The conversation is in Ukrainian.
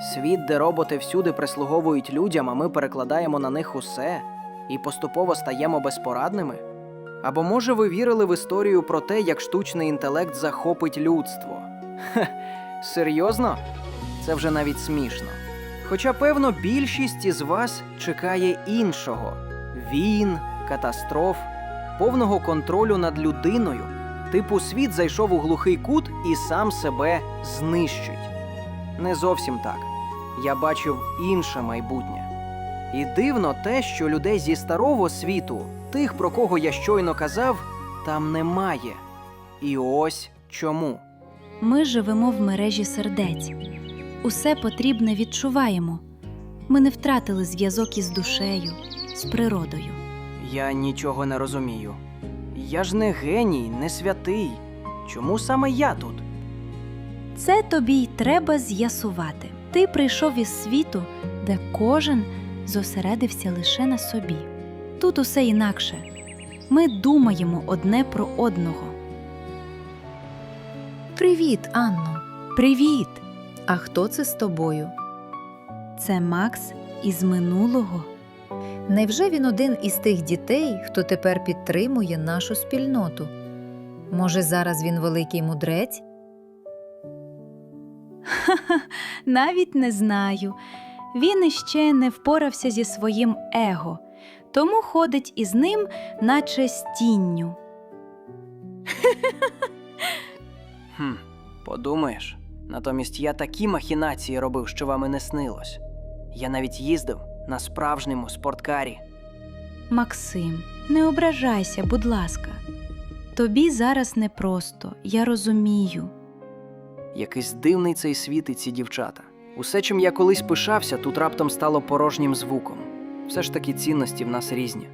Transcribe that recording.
Світ, де роботи всюди прислуговують людям, а ми перекладаємо на них усе і поступово стаємо безпорадними? Або може ви вірили в історію про те, як штучний інтелект захопить людство? Хе, серйозно? Це вже навіть смішно. Хоча, певно, більшість із вас чекає іншого війн, катастроф, повного контролю над людиною. Типу, світ зайшов у глухий кут і сам себе знищить. Не зовсім так. Я бачив інше майбутнє. І дивно те, що людей зі старого світу, тих, про кого я щойно казав, там немає. І ось чому. Ми живемо в мережі сердець. Усе потрібне відчуваємо. Ми не втратили зв'язок із душею, з природою. Я нічого не розумію. Я ж не геній, не святий. Чому саме я тут? Це тобі й треба з'ясувати. Ти прийшов із світу, де кожен зосередився лише на собі. Тут усе інакше. Ми думаємо одне про одного. Привіт, Анно. Привіт! А хто це з тобою? Це Макс із минулого. Невже він один із тих дітей, хто тепер підтримує нашу спільноту? Може, зараз він великий мудрець? Навіть не знаю. Він іще не впорався зі своїм его, тому ходить із ним, наче з тінню. Хм, подумаєш. Натомість я такі махінації робив, що вам і не снилось. Я навіть їздив на справжньому спорткарі. Максим, не ображайся, будь ласка. Тобі зараз непросто, я розумію. Якийсь дивний цей світ і ці дівчата. Усе, чим я колись пишався, тут раптом стало порожнім звуком. Все ж таки цінності в нас різні.